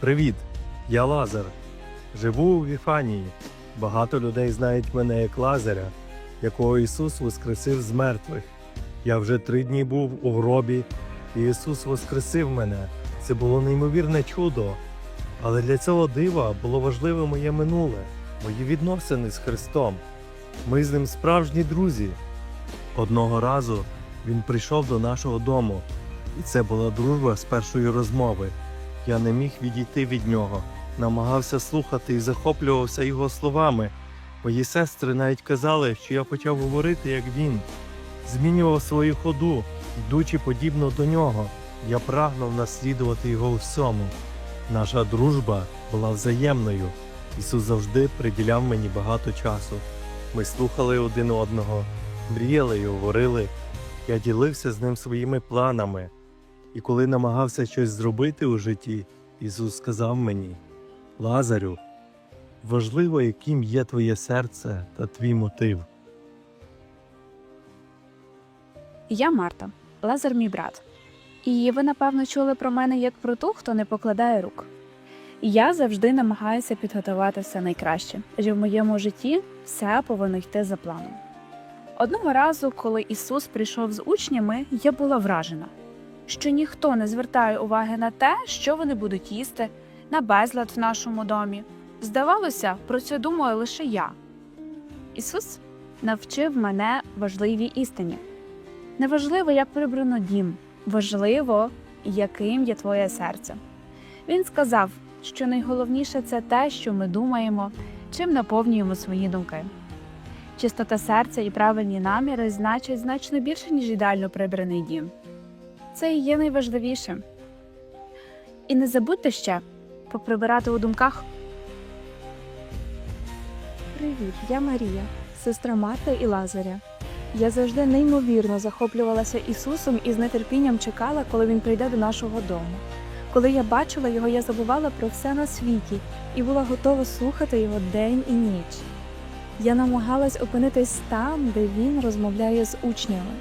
Привіт, я Лазар. Живу у Віфанії. Багато людей знають мене як Лазаря, якого Ісус воскресив з мертвих. Я вже три дні був у гробі, і Ісус воскресив мене. Це було неймовірне чудо. Але для цього дива було важливе моє минуле, мої відносини з Христом. Ми з ним справжні друзі. Одного разу він прийшов до нашого дому, і це була дружба з першої розмови. Я не міг відійти від нього, намагався слухати і захоплювався його словами. Мої сестри навіть казали, що я почав говорити, як він, змінював свою ходу, йдучи подібно до нього. Я прагнув наслідувати його всьому. Наша дружба була взаємною. Ісус завжди приділяв мені багато часу. Ми слухали один одного, мріяли і говорили. Я ділився з ним своїми планами. І коли намагався щось зробити у житті, Ісус сказав мені: Лазарю, важливо, яким є твоє серце та твій мотив. Я Марта, Лазар мій брат. І ви, напевно, чули про мене як про ту, хто не покладає рук. Я завжди намагаюся підготувати все найкраще, адже в моєму житті все повинно йти за планом. Одного разу, коли Ісус прийшов з учнями, я була вражена, що ніхто не звертає уваги на те, що вони будуть їсти, на безлад в нашому домі. Здавалося, про це думаю лише я. Ісус навчив мене важливій істині. Неважливо, як прибрано дім, важливо, яким є твоє серце. Він сказав, що найголовніше це те, що ми думаємо, чим наповнюємо свої думки. Чистота серця і правильні наміри значать значно більше, ніж ідеально прибраний дім. Це і є найважливішим. І не забудьте ще поприбирати у думках. Привіт, я Марія, сестра Марти і Лазаря. Я завжди неймовірно захоплювалася Ісусом і з нетерпінням чекала, коли він прийде до нашого дому. Коли я бачила його, я забувала про все на світі і була готова слухати його день і ніч. Я намагалась опинитись там, де він розмовляє з учнями.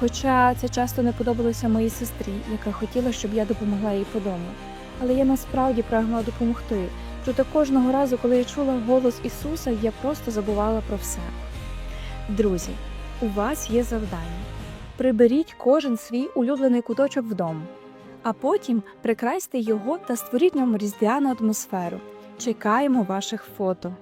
Хоча це часто не подобалося моїй сестрі, яка хотіла, щоб я допомогла їй по дому. Але я насправді прагнула допомогти. Проте кожного разу, коли я чула голос Ісуса, я просто забувала про все. Друзі, у вас є завдання. Приберіть кожен свій улюблений куточок вдома, а потім прикрасьте його та створіть ньому різдвяну атмосферу. Чекаємо ваших фото.